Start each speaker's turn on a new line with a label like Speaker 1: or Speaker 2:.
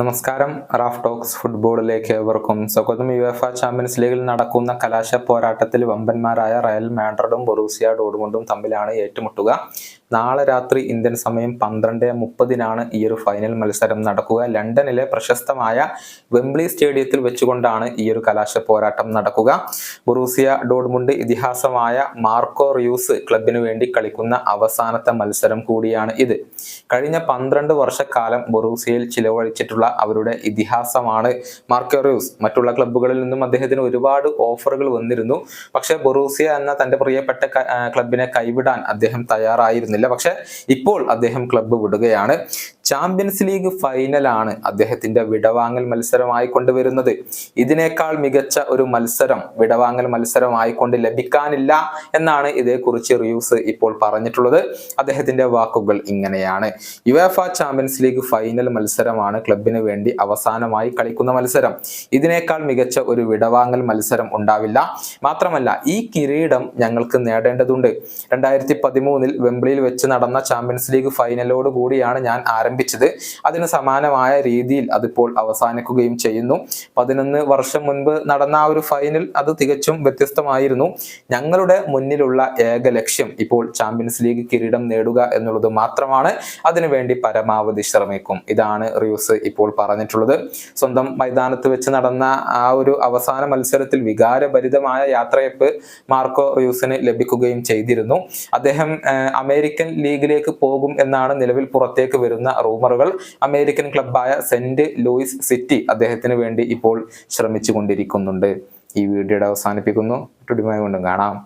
Speaker 1: നമസ്കാരം. Raf talks ഫുട്ബോളിലേക്ക് ഏവർക്കും സ്വാഗതം. യുഎഫ ചാമ്പ്യൻസ് ലീഗിൽ നടക്കുന്ന കലാശ പോരാട്ടത്തിൽ വമ്പന്മാരായ റയൽ മാഡ്രിഡും ബൊറൂസിയ ഡോർമുണ്ടും തമ്മിലാണ് ഏറ്റുമുട്ടുക. നാളെ രാത്രി ഇന്ത്യൻ സമയം പന്ത്രണ്ട് മുപ്പതിനാണ് ഈ ഒരു ഫൈനൽ മത്സരം നടക്കുക. ലണ്ടനിലെ പ്രശസ്തമായ വെംബ്ലി സ്റ്റേഡിയത്തിൽ വെച്ചുകൊണ്ടാണ് ഈ ഒരു കലാശ പോരാട്ടം നടക്കുക. ബുറൂസിയ ഡോഡ്മുണ്ട് ഇതിഹാസമായ മാർക്കോ റിയൂസ് ക്ലബിനു വേണ്ടി കളിക്കുന്ന അവസാനത്തെ മത്സരം കൂടിയാണ് ഇത്. കഴിഞ്ഞ പന്ത്രണ്ട് വർഷക്കാലം ബൊറൂസിയയിൽ ചിലവഴിച്ചിട്ടുള്ള അവരുടെ ഇതിഹാസമാണ് മാർക്കോ റിയൂസ്. മറ്റുള്ള ക്ലബ്ബുകളിൽ നിന്നും അദ്ദേഹത്തിന് ഒരുപാട് ഓഫറുകൾ വന്നിരുന്നു. പക്ഷേ ബൊറൂസിയ എന്ന തന്റെ പ്രിയപ്പെട്ട ക്ലബിനെ കൈവിടാൻ അദ്ദേഹം തയ്യാറായിരുന്നില്ല. പക്ഷെ ഇപ്പോൾ അദ്ദേഹം ക്ലബ്ബ് വിടുകയാണ്. ചാമ്പ്യൻസ് ലീഗ് ഫൈനലാണ് അദ്ദേഹത്തിന്റെ വിടവാങ്ങൽ മത്സരമായി കൊണ്ടുവരുന്നത്. ഇതിനേക്കാൾ മികച്ച ഒരു മത്സരം വിടവാങ്ങൽ മത്സരമായി കൊണ്ട് ലഭിക്കാനില്ല എന്നാണ് ഇതേക്കുറിച്ച് റിയൂസ് ഇപ്പോൾ പറഞ്ഞിട്ടുള്ളത്. അദ്ദേഹത്തിന്റെ വാക്കുകൾ ഇങ്ങനെയാണ്. യുവേഫ ചാമ്പ്യൻസ് ലീഗ് ഫൈനൽ മത്സരമാണ് ക്ലബിന് വേണ്ടി അവസാനമായി കളിക്കുന്ന മത്സരം. ഇതിനേക്കാൾ മികച്ച ഒരു വിടവാങ്ങൽ മത്സരം ഉണ്ടാവില്ല. മാത്രമല്ല ഈ കിരീടം ഞങ്ങൾക്ക് നേടേണ്ടതുണ്ട്. രണ്ടായിരത്തി പതിമൂന്നിൽ വെംബ്ലിയിൽ വെച്ച് നടന്ന ചാമ്പ്യൻസ് ലീഗ് ഫൈനലോട് കൂടിയാണ് ഞാൻ ആരംഭിച്ചത്. അതിന് സമാനമായ രീതിയിൽ അതിപ്പോൾ അവസാനിക്കുകയും ചെയ്യുന്നു. പതിനൊന്ന് വർഷം മുൻപ് നടന്ന ആ ഒരു ഫൈനൽ അത് തികച്ചും വ്യത്യസ്തമായിരുന്നു. ഞങ്ങളുടെ മുന്നിലുള്ള ഏക ലക്ഷ്യം ഇപ്പോൾ ചാമ്പ്യൻസ് ലീഗ് കിരീടം നേടുക എന്നുള്ളത് മാത്രമാണ്. അതിനുവേണ്ടി പരമാവധി ശ്രമിക്കും. ഇതാണ് റിയൂസ് ഇപ്പോൾ പറഞ്ഞിട്ടുള്ളത്. സ്വന്തം മൈതാനത്ത് വെച്ച് നടന്ന ആ ഒരു അവസാന മത്സരത്തിൽ വികാരഭരിതമായ യാത്രയപ്പ് മാർക്കോ റിയൂസിന് ലഭിക്കുകയും ചെയ്തിരുന്നു. അദ്ദേഹം അമേരിക്കൻ ലീഗിലേക്ക് പോകും എന്നാണ് നിലവിൽ പുറത്തേക്ക് വരുന്ന റൂമറുകൾ. അമേരിക്കൻ ക്ലബായ സെന്റ് ലൂയിസ് സിറ്റി അദ്ദേഹത്തിന് വേണ്ടി ഇപ്പോൾ ശ്രമിച്ചു കൊണ്ടിരിക്കുന്നുണ്ട് ഈ വീഡിയോയുടെ അവസാനിപ്പിക്കുന്നു. ടുടിമായി കൊണ്ടും കാണാം.